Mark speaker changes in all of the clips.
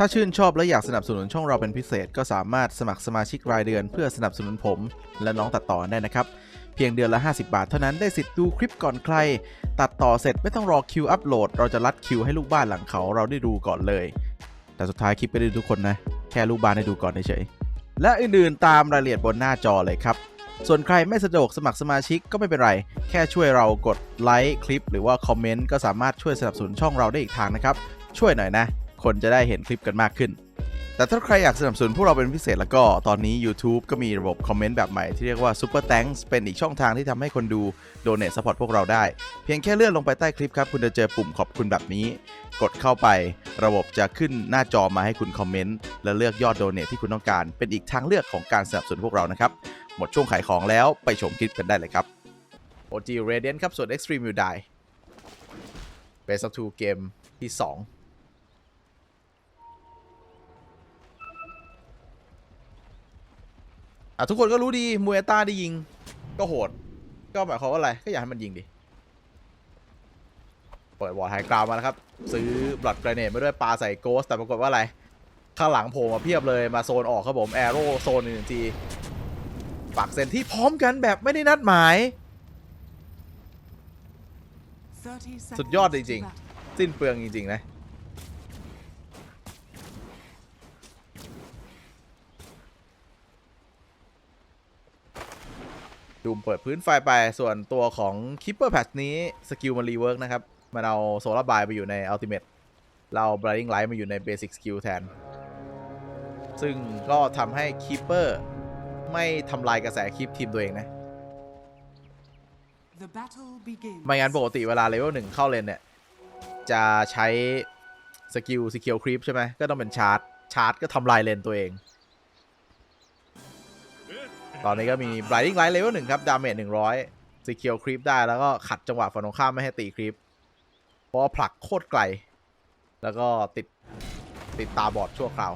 Speaker 1: ถ้าชื่นชอบและอยากสนับสนุนช่องเราเป็นพิเศษ ก็สามารถสมัครสมาชิกรายเดือนเพื่อสนับสนุนผม และน้องตัดต่อได้นะครับ เพียงเดือนละ 50 บาทเท่านั้นได้สิทธิ์ดูคลิปก่อนใคร ตัดต่อเสร็จไม่ต้องรอคิวอัปโหลด เราจะรัดคิวให้ลูกบ้านหลังเขาเราได้ดูก่อนเลย แต่สุดท้ายคลิปไม่ได้ดูทุกคนนะ แค่ลูกบ้านได้ดูก่อนเฉยและอื่นๆตามรายละเอียดบนหน้าจอเลยครับส่วนใครไม่สะดวกสมัครสมาชิกก็ไม่เป็นไร แค่ช่วยเรากดไลค์คลิป หรือว่าคอมเมนต์ก็สามารถช่วยสนับสนุนช่องเราได้อีกทางนะครับ ช่วยหน่อยนะ คนจะได้เห็นคลิปกันมากขึ้น แต่ถ้าใครอยากสนับสนุนพวกเราเป็นพิเศษแล้วก็ตอนนี้ YouTube ก็มีระบบคอมเมนต์แบบใหม่ที่เรียกว่า Super Thanks เป็นอีกช่องทางที่ทำให้คนดู Donate Support พวกเราได้ เพียงแค่เลื่อนลงไปใต้คลิปครับ คุณจะเจอปุ่มขอบคุณแบบนี้ กดเข้าไป ระบบจะขึ้นหน้าจอมาให้คุณคอมเมนต์และเลือกยอด Donate ที่คุณต้องการ เป็นอีกทางเลือกของการสนับสนุนพวกเรานะครับหมดช่วงขายของแล้วไปชมคลิปกันได้เลยครับ OG Radiant ครับส่วน Extreme You Die Best of 2เกมที่ 2 อะทุกคนก็รู้ดีมูเอต้าได้ยิง ก็โหด ก็หมายความว่าอะไร ก็อยากให้มันยิงดิ เปิดวอร์ดไฮกราวมาแล้วครับ ซื้อบลัด g กรเนตมาด้วยปาใส่โกส แต่ปรากฏว่าอะไร ข้างหลังโผล่มาเพียบเลยมาโซนออกครับผมแอโร่โซนหนึ่งทีปักเซนที่พร้อมกันแบบไม่ได้นัดหมาย
Speaker 2: สุดยอดจริง
Speaker 1: สิ้นเปลืองจริงๆนะ ดูมเปิดพื้นไฟไปส่วนตัวของ Keeper Patch นี้สกิลมันรีเวิร์กนะครับ มันเอาโซลาร์บายไปอยู่ใน Ultimate เรา Blinding Light มาอยู่ใน Basic Skill แทน ซึ่งก็ทำให้ Keeper ไม่ทำลายกระแสคลิปทีมตัวเองนะ ไม่งั้นปกติเวลาเลเวลหนึ่งเข้าเลนเนี่ย จะใช้สกิลสกิลครีปใช่ไหมก็ต้องเป็นชาร์จ ชาร์จก็ทำลายเลนตัวเอง ตอนนี้ก็มี Blinding Light เลเวลหนึ่งครับ ดาเมจหนึ่งร้อยสกิลครีปได้แล้วก็ขัดจังหวะฝั่งตรงข้ามไม่ให้ตีครีปเพราะผลักโคตรไกล แล้วก็ติดติดตาบอดชั่วคราว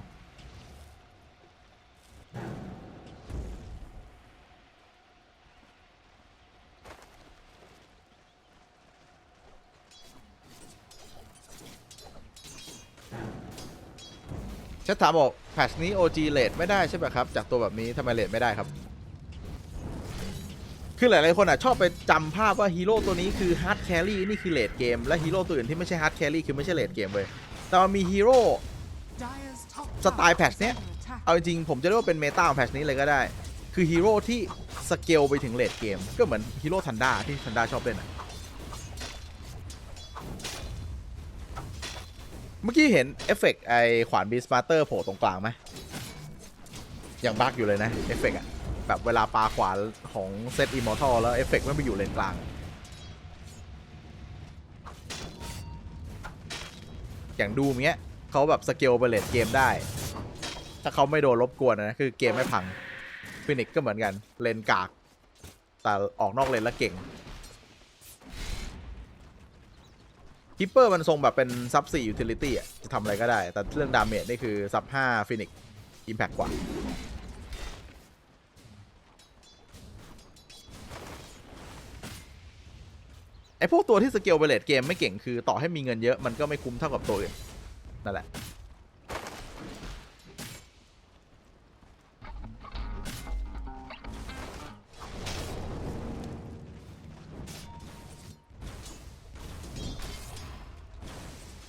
Speaker 1: ชัดถามบอกแพทชนี้ OG เลดไม่ได้ใช่ไหมครับ จากตัวแบบนี้ทำไมเลดไม่ได้ครับ คือหลายๆคนอะชอบไปจำภาพว่าฮีโร่ตัวนี้คือฮาร์ดแครี่นี่คือเลดเกม และฮีโร่ตัวอื่นที่ไม่ใช่ฮาร์ดแครี่คือไม่ใช่เลดเกมเลยแต่มันมีฮีโร่
Speaker 2: สไตล์แพทเนี้ย
Speaker 1: เอาจริงๆผมจะเรียกว่าเป็นเมตาของแพทชนี้เลยก็ได้ คือฮีโร่ที่สเกลไปถึงเลดเกม ก็เหมือนฮีโร่ทันดาที่ทันดาชอบเล่นอะเมื่อกี้เห็นเอฟเฟกต์ไอขวานบีสมาร์เตอร์โผล่ตรงกลางไหมยังบักอยู่เลยนะเอฟเฟกต์อะ แบบเวลาปาขวานของเซตอิมมอร์ทัลแล้วเอฟเฟกต์มันไปอยู่เลนกลาง อย่างดูมเงี้ยเขาแบบสเกลไปเลนเกมได้ ถ้าเขาไม่โดนรบกวนนะคือเกมไม่พังฟินิกก็เหมือนกัน เลนกาก แต่ออกนอกเลนแล้วเก่งคิปเปอร์มันทรงแบบเป็นซับ4ยูทิลิตี้อะ จะทำอะไรก็ได้ แต่เรื่องดาเมจนี่คือซับ5ฟินิกอิมแพกกว่า ไอพวกตัวที่สเกลไปเลดเกมไม่เก่งคือต่อให้มีเงินเยอะมันก็ไม่คุ้มเท่ากับตัวอื่นนั่นแหละ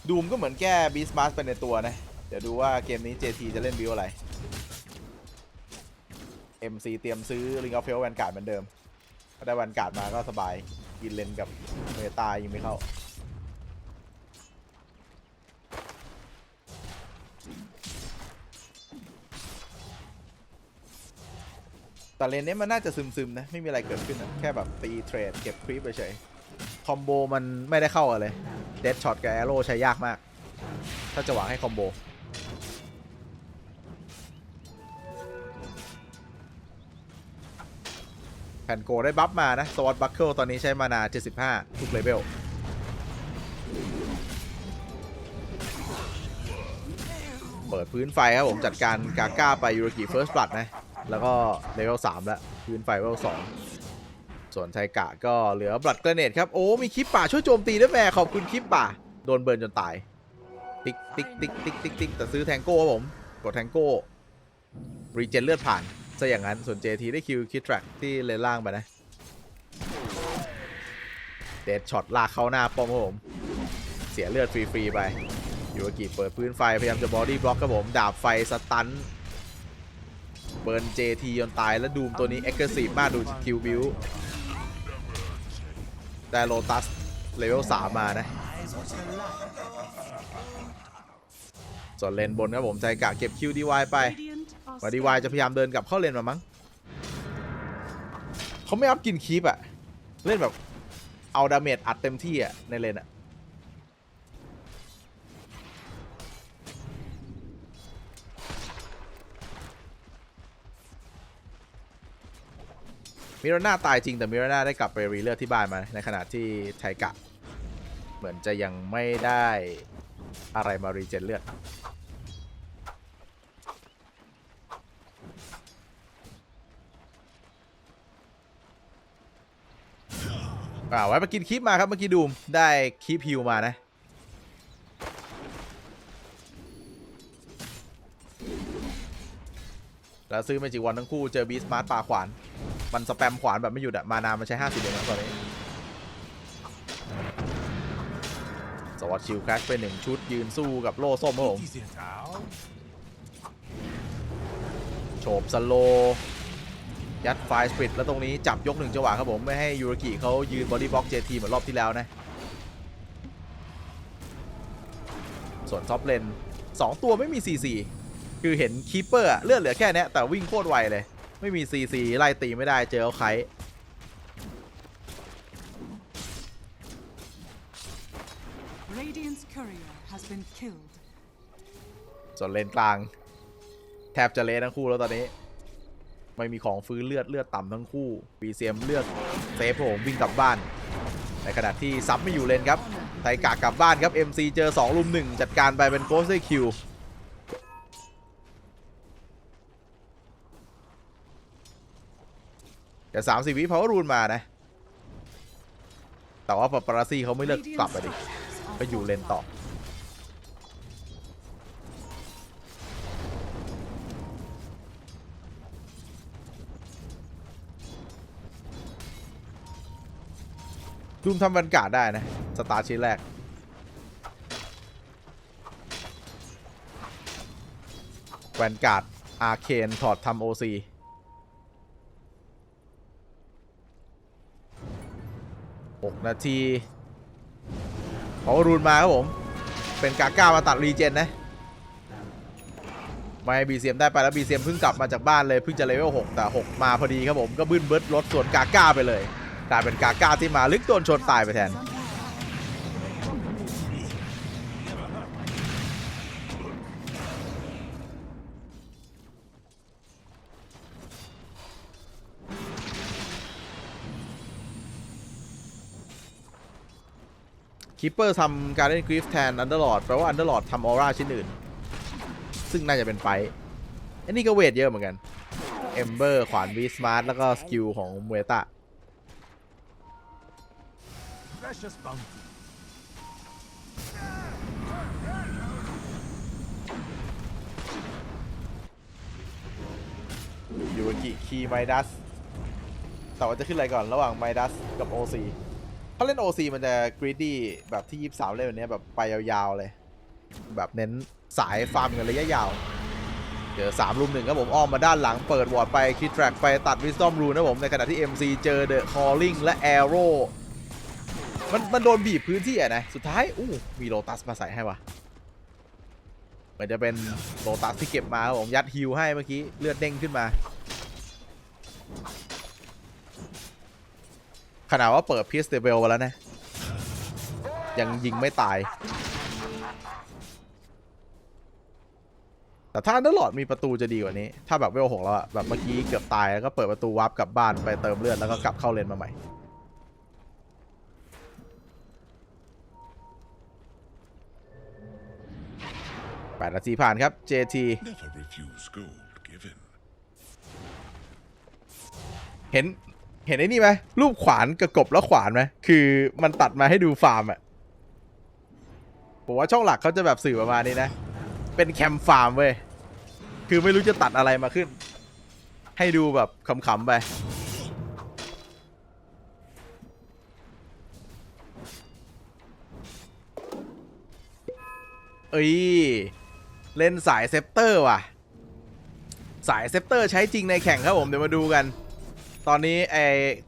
Speaker 1: ดูมก็เหมือนแก้บีสมาร์ไปในตัวนะ เดี๋ยวดูว่าเกมนี้ JT จะเล่นบิวอะไร MC เตรียมซื้อ Ring of f e l แวนการ์ดเหมือนเดิม ถ้าได้แวนการ์ดมาก็สบาย กินเลนกับเมตายิงไม่เข้า แต่เลนนี้มันน่าจะซึมๆนะ ไม่มีอะไรเกิดขึ้นนะแค่แบบตีเทรดเก็บครีปเฉย คอมโบมันไม่ได้เข้ากันเลยเดดช็อตกับแอโร่ใช้ยากมาก ถ้าจะหวังให้คอมโบ แผ่นโกได้บัฟมานะสวอตบัคเคิลตอนนี้ใช้มานา 75 ทุกเลเวลเปิดพื้นไฟครับผมจัดการกาก้าไปยูโรกิเฟิร์สบลัดนะ แล้วก็เลเวล3แล้ว พื้นไฟเลเวล2ส่วนไทกะก็เหลือบลัดเกรเนตครับ โอ้ มีคลิปป่าช่วยโจมตีด้วยแม่ขอบคุณคลิปป่า โดนเบิร์นจนตาย ติ๊กติ๊กติ๊กติ๊กติ๊กติ๊กแต่ซื้อแทงโก้ครับผม กดแทงโก้รีเจนเลือดผ่าน ซะอย่างนั้น ส่วน JT ได้คิวคิดแทร็กที่เลนล่างไปนะ เดดช็อตลากเข้าหน้าป้อมครับผม เสียเลือดฟรีๆไปยูอากิเปิดพื้นไฟ พยายามจะบอดี้บล็อกครับผม ดาบไฟสตัน เบิร์น JT จนตายแล้วดูมตัวนี้เอ็กซ์ซีฟมากดูคิวบิวได้โลตัสเลเวล3มานะส่วนเลนบนครับผมใจกะเก็บคิวดีวายไป วาดีวายจะพยายามเดินกลับเข้าเลนมามั้งเขาไม่อัพกินคีปอะเล่นแบบเอาดาเมจอัดเต็มที่อะในเลนอะมิรนาตายจริงแต่มิรนาได้กลับไปรีเลือดที่บ้านมา ในขณะที่ไทกะ เหมือนจะยังไม่ได้อะไรมารีเจนเลือด อ่าไว้มากินคลิปมาครับเมื่อกี้ดูมได้คลิปฮิวมานะแล้วซื้อเมจิวันทั้งคู่เจอบีสมาร์ทปาขวาน มันสแปมขวานแบบไม่หยุดอะมานามันใช้ 50เองนะตอนนี้ สวัสดชิลแคชไปหนึ่งชุดยืนสู้กับโล่ส้มครับผม โฉบสโลว์ ยัดไฟสปิดแล้วตรงนี้จับยกหนึ่งจังหวะครับผม ไม่ให้ยูรกิเขายืนบอดี้บล็อกเจทีเหมือนรอบที่แล้วนะส่วนท็อปเลน2 ตัวไม่มี CC คือเห็นคีเปอร์เลือดเหลือแค่เนี้ยแต่วิ่งโคตรไวเลย ไม่มี CC ไล่ตีไม่ได้เจอเอาไค
Speaker 3: Radiant's courier has been killed.
Speaker 1: ส่วนเลนกลาง แทบจะเละทั้งคู่แล้วตอนนี้ ไม่มีของฟื้นเลือดเลือดต่ำทั้งคู่ปีเซียมเลือดเซฟผมวิ่งกลับบ้าน ในขณะที่ซับไม่อยู่เลนครับไทกากลับบ้านครับ MC เจอ2ลุม1 จัดการไปเป็นโกสได้คิวแต่สามสิบวิพาวรูนมานะ แต่ว่าปาปาราซีเขาไม่เลือกกลับไปดิ ไปอยู่เลนต่อ ดูมทำบรรยากาศได้นะ สตาร์ชิ้นแรก แวนการ์ดอาร์เคนถอดทำโอซีหกนาทีขอรูนมาครับผม เป็นกาก้ามาตัดรีเจนนะ ไม่บีเซียมได้ไปแล้วบีเซียมเพิ่งกลับมาจากบ้านเลยเพิ่งจะเลเวล6แต่ 6 มาพอดีครับผมก็บึ้นเบิร์ดรถส่วนกาก้าไปเลย กลายเป็นกาก้าที่มาลึกโดนชนตายไปแทน คิปเปอร์ทำการเล่นกริฟแทนอันเดอร์ลอดแปลว่าอันเดอร์ลอดทำออร่าชิ้นอื่น ซึ่งน่าจะเป็นไฟอันนี้ก็เวทเยอะเหมือนกันเอมเบอร์ขวานวีสมาร์ทแล้วก็สกิลของเวต้า
Speaker 4: Precious bounty.
Speaker 1: ยูกิคีไมดัสแต่ว่าจะขึ้นอะไรก่อนระหว่างไมดัสกับ OC ถ้าเล่น OC มันจะกรีดดี้แบบที่ 23 เล่นแบบเนี้ยแบบไปยาวๆเลย แบบเน้นสายฟาร์มเงินระยะยาว เจอ3รุมหนึ่งครับผมอ้อมมาด้านหลังเปิดวอร์ดไปคิดแทร็กไปตัดวิสตอมรูนะผม ในขณะที่ MC เจอเดอะคอลลิงและ Arrow มันมันโดนบีบพื้นที่อะนะ สุดท้ายอู้มีโลตัสมาใส่ให้วะเหมือนจะเป็นโลตัสที่เก็บมาผมยัดฮิลให้เมื่อกี้ เลือดเด้งขึ้นมา ขนาดว่าเปิดพีสเตเบลมาแล้วนะ ยังยิงไม่ตาย แต่ถ้าอันเดอร์ลอดมีประตูจะดีกว่านี้ ถ้าแบบเวลหกแล้วอะแบบเมื่อกี้เกือบตายแล้วก็เปิดประตูวาร์ปกลับบ้านไปเติมเลือดแล้วก็กลับเข้าเลนมาใหม่ แปดนาทีผ่านครับ JT
Speaker 4: Never refuse gold given.
Speaker 1: เห็นเห็นไอ้นี่ไหมรูปขวานกับกบแล้วขวานไหมคือมันตัดมาให้ดูฟาร์มอะผมว่าช่องหลักเขาจะแบบสื่อประมาณนี้นะ เป็นแคมฟาร์มเว้ย คือไม่รู้จะตัดอะไรมาขึ้น ให้ดูแบบขำๆไปเอ้ย เล่นสายเซปเตอร์ว่ะ สายเซปเตอร์ใช้จริงในแข่งครับผม เดี๋ยวมาดูกัน ตอนนี้ไอ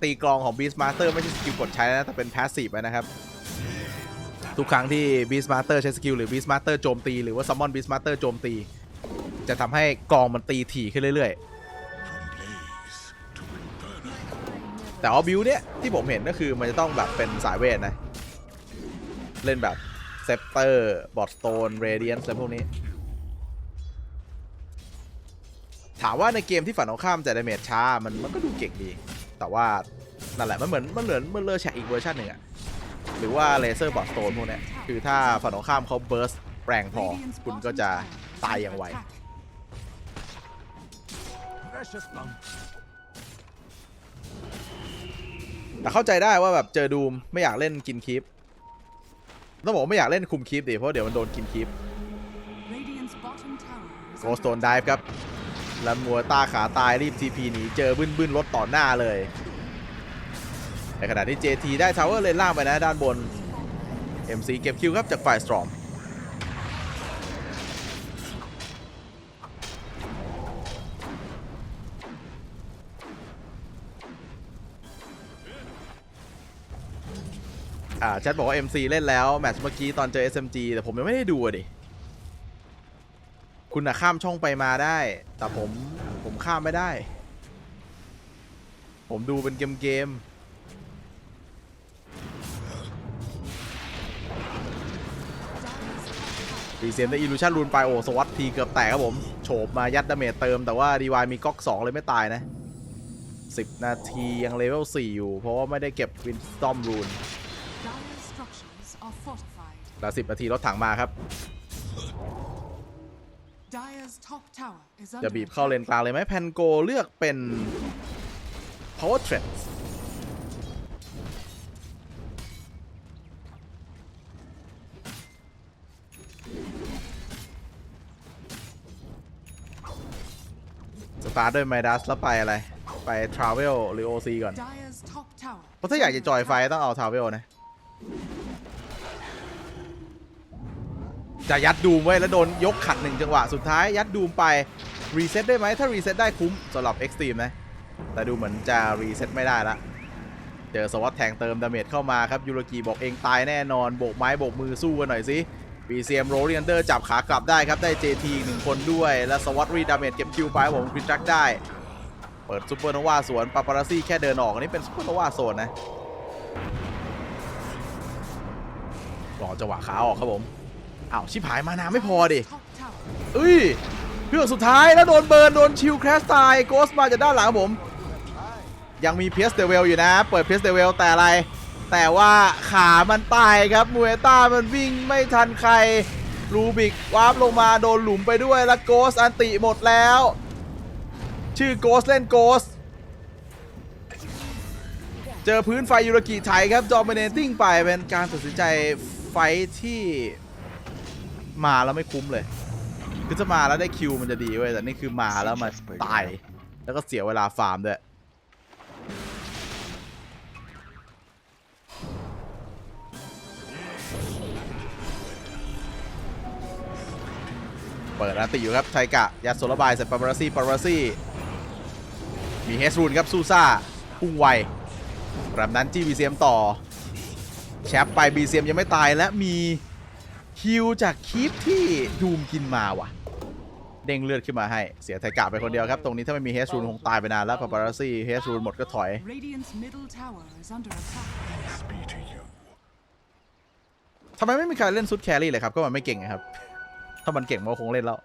Speaker 1: ตีกลองของ Beast Master ไม่ใช่สกิลกดใช้แล้วนะ แต่เป็น Passive แล้วนะครับ ทุกครั้งที่ Beast Master ใช้สกิลหรือ Beast Master โจมตี หรือว่า Summon Beast Master โจมตี จะทำให้กลองมันตีถี่ขึ้นเรื่อยๆ แต่ว่าบิวเนี้ยที่ผมเห็นก็คือมันจะต้องแบบเป็นสายเวทนะ เล่นแบบเซปเตอร์บอดสโตนเรเดียนอะไรพวกนี้ ถามว่าในเกมที่ฝั่งตรงข้ามจะดาเมจช้ามันมันก็ดูเก่งดี แต่ว่านั่นแหละมันเหมือนมันเหมือนมันเลอร์แชกอีกเวอร์ชันหนึ่งอะหรือว่าเลเซอร์บอดสโตนพวกเนี้ยคือถ้าฝั่งตรงข้ามเขาเบิร์สแรงพอ
Speaker 3: Radiant's
Speaker 1: คุณ
Speaker 3: bottom
Speaker 1: ก็จะ
Speaker 3: tower is
Speaker 1: ตาย
Speaker 3: under
Speaker 1: อย่างไว
Speaker 3: attack.
Speaker 4: Precious bounty.
Speaker 1: แต่เข้าใจได้ว่าแบบเจอดูมไม่อยากเล่นกินคีปต้องบอกว่าไม่อยากเล่นคุมคีปดิเพราะเดี๋ยวมันโดนกินคีป
Speaker 3: Radiant's bottom tower is
Speaker 1: โกส
Speaker 3: under
Speaker 1: โตนดิฟครับ แล้วมัวตาขาตายรีบ TP หนีเจอบึ้นบึ้นรถต่อหน้าเลย ในขณะที่ JT ได้ทาวเวอร์เลนล่างไปนะด้านบน MC เก็บคิวครับจากฝ่ายสตรอมอ่าแชทบอกว่า MC เล่นแล้ว แมตช์เมื่อกี้ตอนเจอ SMG แต่ผมยังไม่ได้ดูดิ คุณอะข้ามช่องไปมาได้ แต่ผมผมข้ามไม่ได้ ผมดูเป็นเกมเกมรีเซนได้อิลูชันรูนไปโอสวัตทีเกือบแตกครับผม โฉบมายัดดาเมจเติมแต่ว่าดีวายมีก๊อก 2 เลยไม่ตายนะ 10 นาทียังเลเวล 4 อยู่ เพราะว่าไม่ได้เก็บวินสตอมรูน
Speaker 3: Dire structures are fortified.
Speaker 1: แล้ว10 นาทีรถถังมาครับ จะ
Speaker 3: under
Speaker 1: บีบเข้าเลน
Speaker 3: attack.
Speaker 1: กลางเลยไหมแพนโกเลือกเป็น power trend สตาร์ทด้วยไมดัสแล้วไปอะไร ไป Travel หรือ OC ก่อน
Speaker 3: Dire's top tower
Speaker 1: เพราะถ้าอยากจะจอยไฟต้องเอา Travel นะ จะยัดดูมไว้แล้วโดนยกขัดหนึ่งจังหวะ สุดท้ายยัดดูมไป รีเซ็ตได้ไหมถ้ารีเซ็ตได้คุ้มสำหรับ Extreme นะ แต่ดูเหมือนจะรีเซ็ตไม่ได้ละเจอสวัสดแทงเติมดาเมจเข้ามาครับยูโรกีบอกเองตายแน่นอนโบกไม้โบกมือสู้กันหน่อยสิ BCM โรเลีนเดอร์จับขากลับได้ครับ ได้ JT อีกหนึ่งคนด้วย และสวัสดรีดาเมจเก็บคิวไปผมคริสจักได้ เปิดซูเปอร์โนวาสวนปาปาราซี่แค่เดินออกอันนี้เป็นซูเปอร์โนวาโซนนะรอจังหวะขาออกครับผม อ้าวชิบหายมานาไม่พอดิเอ้ยเพื่อกสุดท้ายแล้วโดนเบิร์นโดนชิลแคสตายโกสมาจากด้านหลังครับผม ยังมีเพียสเดเวลอยู่นะ เปิดเพียสเดเวลแต่อะไร แต่ว่าขามันตายครับมูเอต้ามันวิ่งไม่ทันใครรูบิกวาร์ปลงมาโดนหลุมไปด้วยแล้วโกสอันติหมดแล้ว ชื่อโกสเล่นโกสเจอพื้นไฟยูรกิไทยครับดอมิเนติ้งไปเป็นการตัดสินใจไฟที่ มาแล้วไม่คุ้มเลย คือจะมาแล้วได้คิวมันจะดีเว้ยแต่นี่คือมาแล้วมาตาย แล้วก็เสียเวลาฟาร์มด้วยเปิดอันติอยู่ครับไทกะยัดโซลบายเสร็จปาราซี่ปาราซี่ มีเฮสรูนครับ ซูซ่า พุ่งไวแบบนั้นจี้บีซีเอ็มต่อ แชปไปบีซีเอ็มยังไม่ตายและมี คิวจากคีปที่ดูมกินมาว่ะ เด้งเลือดขึ้นมาให้ เสียไทกะไปคนเดียวครับ ตรงนี้ถ้าไม่มีเฮสรูนคงตายไปนานแล้วปาปาราซี่เฮสรูนหมดก็ถอย ทำไมไม่มีใครเล่นซุดแครี่เลยครับ ก็มันไม่เก่งไงครับ ถ้ามันเก่งมันก็คงเล่นแล้ว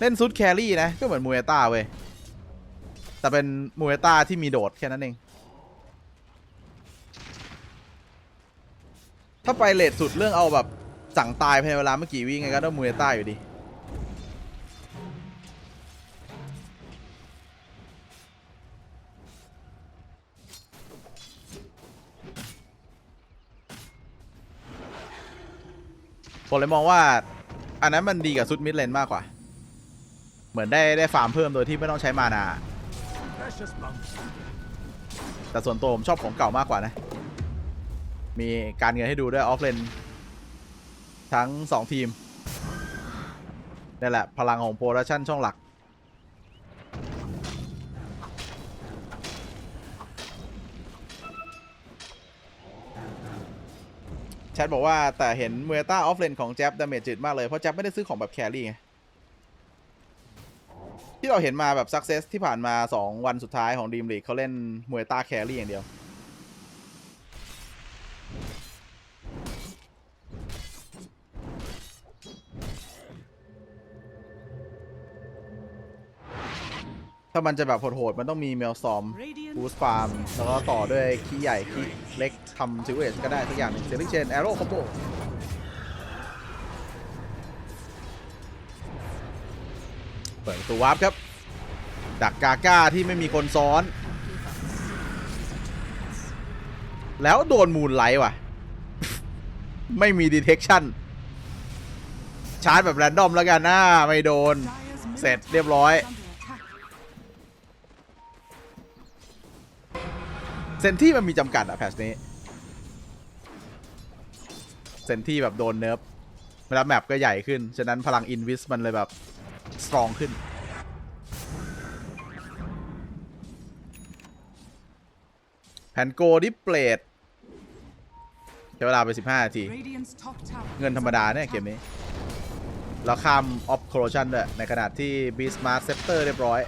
Speaker 1: เล่นซุดแครี่นะ ก็เหมือนมูเอต้าเว้ย แต่เป็นมูเอต้าที่มีโดดแค่นั้นเอง ถ้าไปเลทสุดเรื่องเอาแบบสั่งตายภายในเวลาเมื่อกี่วิ่งไงก็ต้องมือใต้าอยู่ดี ผมเลยมองว่า อันนั้นมันดีกับซุดมิดเลนมากกว่า เหมือนได้ได้ฟาร์มเพิ่มโดยที่ไม่ต้องใช้มานา แต่ส่วนตัวผมชอบของเก่ามากกว่านะ มีการเงินให้ดูด้วยออฟเลนทั้ง2ทีมนี่แหละ พลังของโปรดักชั่นช่องหลัก แชทบอกว่าแต่เห็นเมตาออฟเลนของแจ๊บดาเมจจืดมากเลย เพราะแจ๊บไม่ได้ซื้อของแบบแครี่ไงที่เราเห็นมาแบบซักเซสที่ผ่านมา 2 วันสุดท้ายของดีมลีกเขาเล่นมวยต้าแครี่อย่างเดียว ถ้ามันจะแบบโหดๆมันต้องมีเมลซอม
Speaker 3: Radiant
Speaker 1: บูสฟาร์ม แล้วก็ต่อด้วยคีย์ใหญ่คีย์เล็กทำซิลเวสก็ได้สักอย่างหนึ่งเซลิเชนแอโร่คอมโบเปิดประตัววาร์ปครับ ดักกาก้าที่ไม่มีคนซ้อน แล้วโดนมูนไลท์ว่ะ ไม่มีดีเทคชั่นชาร์จแบบแรนดอมแล้วกันนะไม่โดน
Speaker 3: Dire's middle
Speaker 1: เสร็จเรียบร้อย เซนที่มันมีจำกัดอะแพทชนี้ เซนที่แบบโดนเนิร์ฟเวลาแมปก็ใหญ่ขึ้น ฉะนั้นพลังอินวิสมันเลยแบบสตรองขึ้น แผ่นโกดิเปลดใช้เวลาไป 15 นาที
Speaker 3: Radiant's top tower
Speaker 1: เงินธรรม
Speaker 3: is
Speaker 1: ดา
Speaker 3: under
Speaker 1: เนี่ยเกม
Speaker 3: attack.
Speaker 1: นี้แล้วข้ามออฟโครชันด้วยในขณะที่บีสมาร์ t เซปเตอร์เรียบร้อย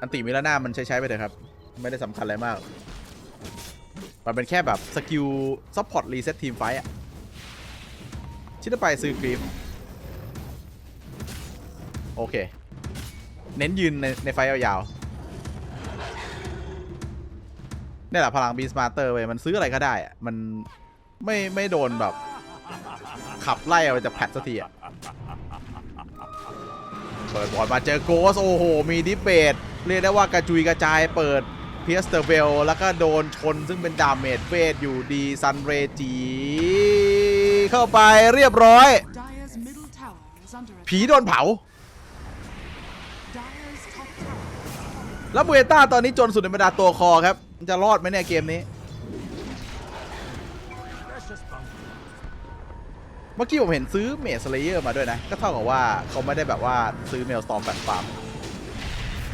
Speaker 1: อันติมิลาน่ามันใช้ใช้ไปเถอะครับ ไม่ได้สำคัญอะไรมาก มันเป็นแค่แบบสกิลซัพพอร์ตรีเซ็ตทีมไฟอะชิดไปซื้อกรีฟโอเค เน้นยืนในในไฟยาวๆนี่แหละพลังบีสมาร์เตอร์เว้ยมันซื้ออะไรก็ได้อะมันไม่ไม่โดนแบบ ขับไล่เอาไปจากแพทสักทีอะเปิดบอลมาเจอโกส โอ้โห มีดิเบตเรียกได้ว่ากระจุยกระจายเปิดเพียสเตอร์เวลแล้วก็โดนชนซึ่งเป็นดาเมจเวทอยู่ดีซันเรจีเข้าไปเรียบร้อย
Speaker 3: Dire's middle tower is under attack.
Speaker 1: ผีโดนเผา
Speaker 3: Dire's top tower is falling.
Speaker 1: แล้วเบต้าตอนนี้จนสุดในบรรดาตัวคอครับ จะรอดไหมเนี่ยเกมนี้
Speaker 4: Precious bounty.
Speaker 1: เมื่อกี้ผมเห็นซื้อเมสเลเยอร์มาด้วยนะ ก็เท่ากับว่าเขาไม่ได้แบบว่าซื้อเมลสตอมแบบฟาร์ม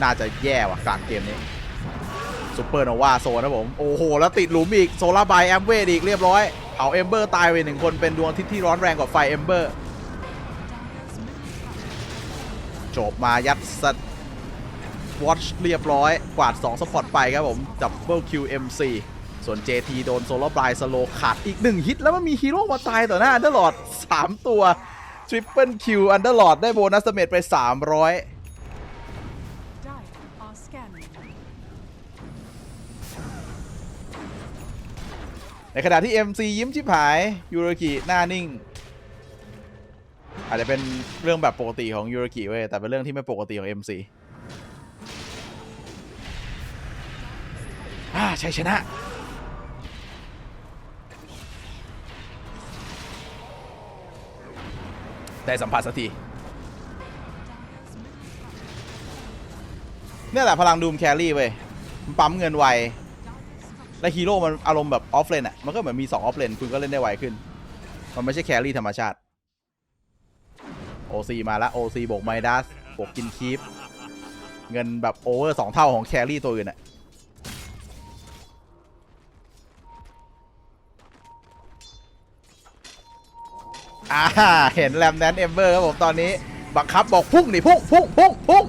Speaker 1: น่าจะแย่ว่ะกลางเกมนี้ซูเปอร์โนวาโซนนะผม โอ้โห แล้วติดหลุมอีก โซลาร์ไบแอมเวดอีกเรียบร้อยเผาเอมเบอร์ตายไปหนึ่งคนเป็นดวงทิตย์ที่ร้อนแรงกว่าไฟเอมเบอร์จบมายัดสวอชเรียบร้อย กวาด 2 สปอตไปครับผมดับเบิลคิว MC ส่วน JT โดนโซลบรายสโลขาดอีก 1 ฮิต แล้วมันมีฮีโร่มาตายต่อหน้าอันเดอร์ลอด 3 ตัวทริปเปิลคิวอันเดอร์ลอดได้โบนัสเมจไป 300 ในขณะที่ MC ยิ้มชิบหายยูโรกิหน้านิ่ง อาจจะเป็นเรื่องแบบปกติของยูโรกิเว้ยแต่เป็นเรื่องที่ไม่ปกติของ MC อ่าชัยชนะได้สัมผัสสักทีเนี่ยแหละพลังดูมแครี่เว้ยมันปั๊มเงินไว และฮีโร่มันอารมณ์แบบออฟเลนอะ มันก็เหมือนมี2ออฟเลนคุณก็เล่นได้ไวขึ้น มันไม่ใช่แครี่ธรรมชาติ OC มาแล้ว OC บวกไมดัสบวกกินคีปเงินแบบโอเวอร์2เท่าของแครี่ตัวอื่นอะอ่าเห็นแรมแดนเอมเบอร์ครับผมตอนนี้ บังคับบอกพุ่งดิพุ่งพุ่งพุ่งพุ่ง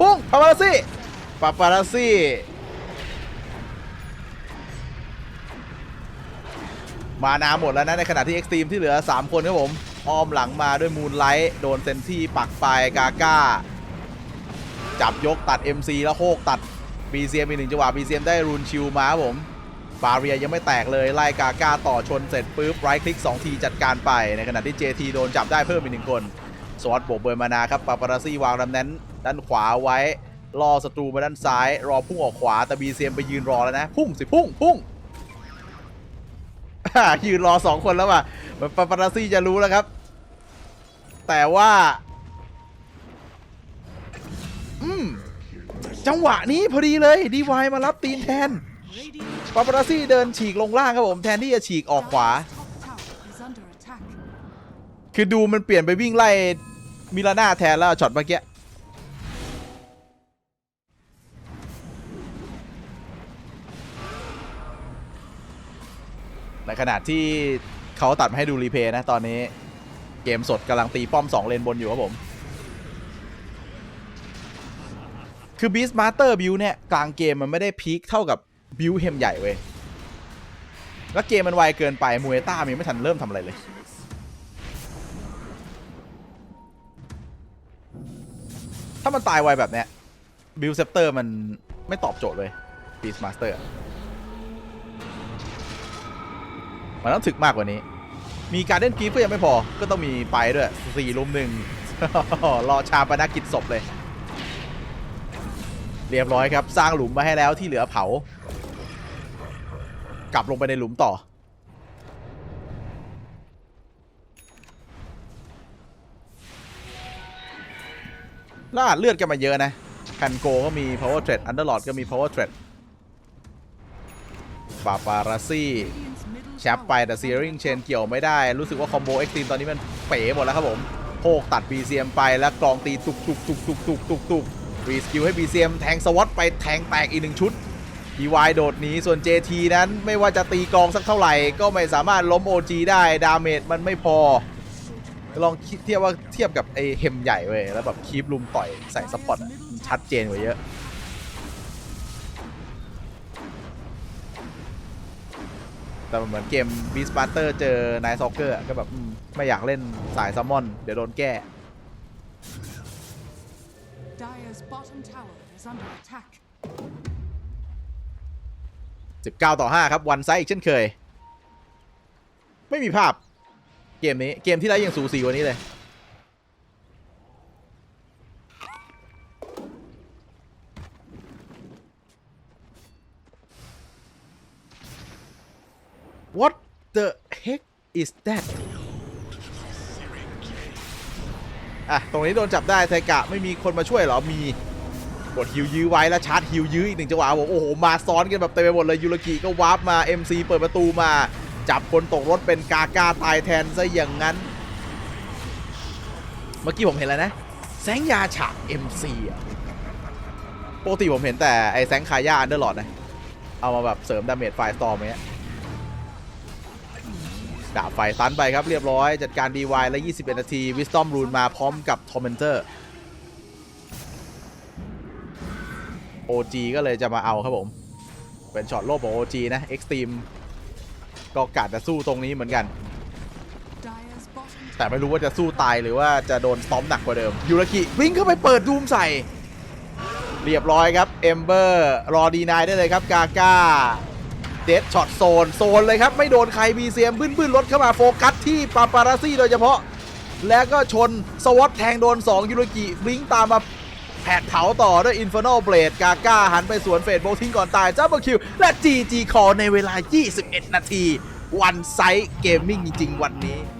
Speaker 1: พุ่งปาปาราซี่ปาปาราซี่ มานาหมดแล้วนะ ในขณะที่เอ็กซ์ตรีมที่เหลือ 3 คนครับผม อ้อมหลังมาด้วยมูนไลท์โดนเซนที่ปักไปกาก้า จับยกตัด MC แล้วโคกตัด BCM อีกหนึ่งจังหวะ BCM ได้รูนชิลมาครับผม บาเรียยังไม่แตกเลย ไล่กาก้าต่อชนเสร็จปุ๊บไรคลิก 2 ทีจัดการไป ในขณะที่ JT โดนจับได้เพิ่มอีกหนึ่งคน สวอตโบกเบอร์มานาครับปาปาราซี่วางลำนั้นด้านขวาไว้รอศัตรูมาด้านซ้าย รอพุ่งออกขวาแต่บีเซียมไปยืนรอแล้วนะ พุ่งสิพุ่งพุ่ง ยืนรอสองคนแล้วว่ะปาปาราซี่จะรู้แล้วครับ แต่ว่า อืม จังหวะนี้พอดีเลยดีวายมารับตีนแทนปาปาราซี่เดินฉีกลงล่างครับผมแทนที่จะฉีกออกขวา คือดูมันเปลี่ยนไปวิ่งไล่มิลาน่าแทนแล้วช็อตเมื่อกี้ ในขณะที่เขาตัดมาให้ดูรีเพย์นะตอนนี้เกมสดกำลังตีป้อม 2 เลนบนอยู่ครับผม คือบีสมาสเตอร์บิวเนี่ย กลางเกมมันไม่ได้พีคเท่ากับบิวเฮมใหญ่เว้ย แล้วเกมมันไวเกินไปมูเอต้ามันยังไม่ทันเริ่มทำอะไรเลย ถ้ามันตายไวแบบเนี้ยบิลเซปเตอร์มันไม่ตอบโจทย์เลยบีสมาสเตอร์ มันต้องถึกมากกว่านี้ มีการเล่นกีฟก็ยังไม่พอ ก็ต้องมีไปด้วยสี่ลุมหนึ่งรอชาปนกิจศพเลย เรียบร้อยครับ สร้างหลุมมาให้แล้วที่เหลือเผา กลับลงไปในหลุมต่อ ล่าดเลือดกันมาเยอะนะแคนโกก็มี power thread underlord ก็มี power thread ปาปาราซี่ แชปไปแต่ซีริงเชนเกี่ยวไม่ได้ รู้สึกว่าคอมโบเอ็กซ์ตรีมตอนนี้มันเป๋หมดแล้วครับผมโพกตัด BCM ไปแล้วกรองตีตุกตุกตุกตุกตุกตุกตุกรีสกิลให้ BCM แทงสวอตไปแทงแตกอีกหนึ่งชุด DY โดดหนีส่วน JT นั้นไม่ว่าจะตีกรองสักเท่าไหร่ ก็ไม่สามารถล้ม OG ได้ดาเมจมันไม่พอ ลองเทียบว่าเทียบกับไอเฮมใหญ่เว้ยแล้วแบบคีบลุมต่อยใส่ซัพพอร์ตชัดเจนกว่าเยอะ แต่มันเหมือนเกม Beast Buster เจอนายซ็อกเกอร์ก็แบบอืมไม่อยากเล่นสายซัมมอน เดี๋ยวโดนแก้
Speaker 3: Dire's bottom tower is under attack.
Speaker 1: 19 ต่อ 5 ครับ วันไซส์อีกเช่นเคย ไม่มีภาพ เกมนี้ เกมที่ไรยังสูสีกว่านี้เลย What the heck is that อะ ตรงนี้โดนจับได้ไทกะไม่มีคนมาช่วยเหรอ มีกดฮิวยื้อไว้แล้วชาร์จฮิวยื้ออีกหนึ่งจังหวะผมโอ้โห มาซ้อนกันแบบเต็มไปหมดเลยยูรากิก็วาร์ปมา MC เปิดประตูมา จับคนตกรถเป็นกากาตายแทนซะอย่างนั้น เมื่อกี้ผมเห็นแล้วนะ แสงยาฉาก MC อะปกติผมเห็นแต่ไอ้แสงคาย่าอันเดอร์ลอดนะ เอามาแบบเสริมดาเมจไฟสตอร์มเนี้ย ดาบไฟตันไปครับเรียบร้อย จัดการ DY และ 21 นาที Wisdom Rune มาพร้อมกับ Tormentor OG ก็เลยจะมาเอาครับผม เป็นช็อตโลบของ OG นะ Extreme ก็กาดจะสู้ตรงนี้เหมือนกัน แต่ไม่รู้ว่าจะสู้ตายหรือว่าจะโดนสตอมหนักกว่าเดิม ยูรากิวิ่งเข้าไปเปิดดูมใส่ เรียบร้อยครับ เอมเบอร์ รอดีนายได้เลยครับ กาก้า เดดช็อตโซนโซนเลยครับ ไม่โดนใครบีเซียมบึ้นบึ้นรถเข้ามาโฟกัสที่ปาปาราซี่โดยเฉพาะ แล้วก็ชนสวอตแทงโดน 2 ยูรุกิบลิงตามมาแผดเผาต่อด้วยอินฟ r น a ลเบลดกาก้าหันไปสวนเฟดโบทิ้งก่อนตายจับเบอร์คิว และ GG คอในเวลา 21 นาที วันไซส์เกมมิ่งจริง ๆ วันนี้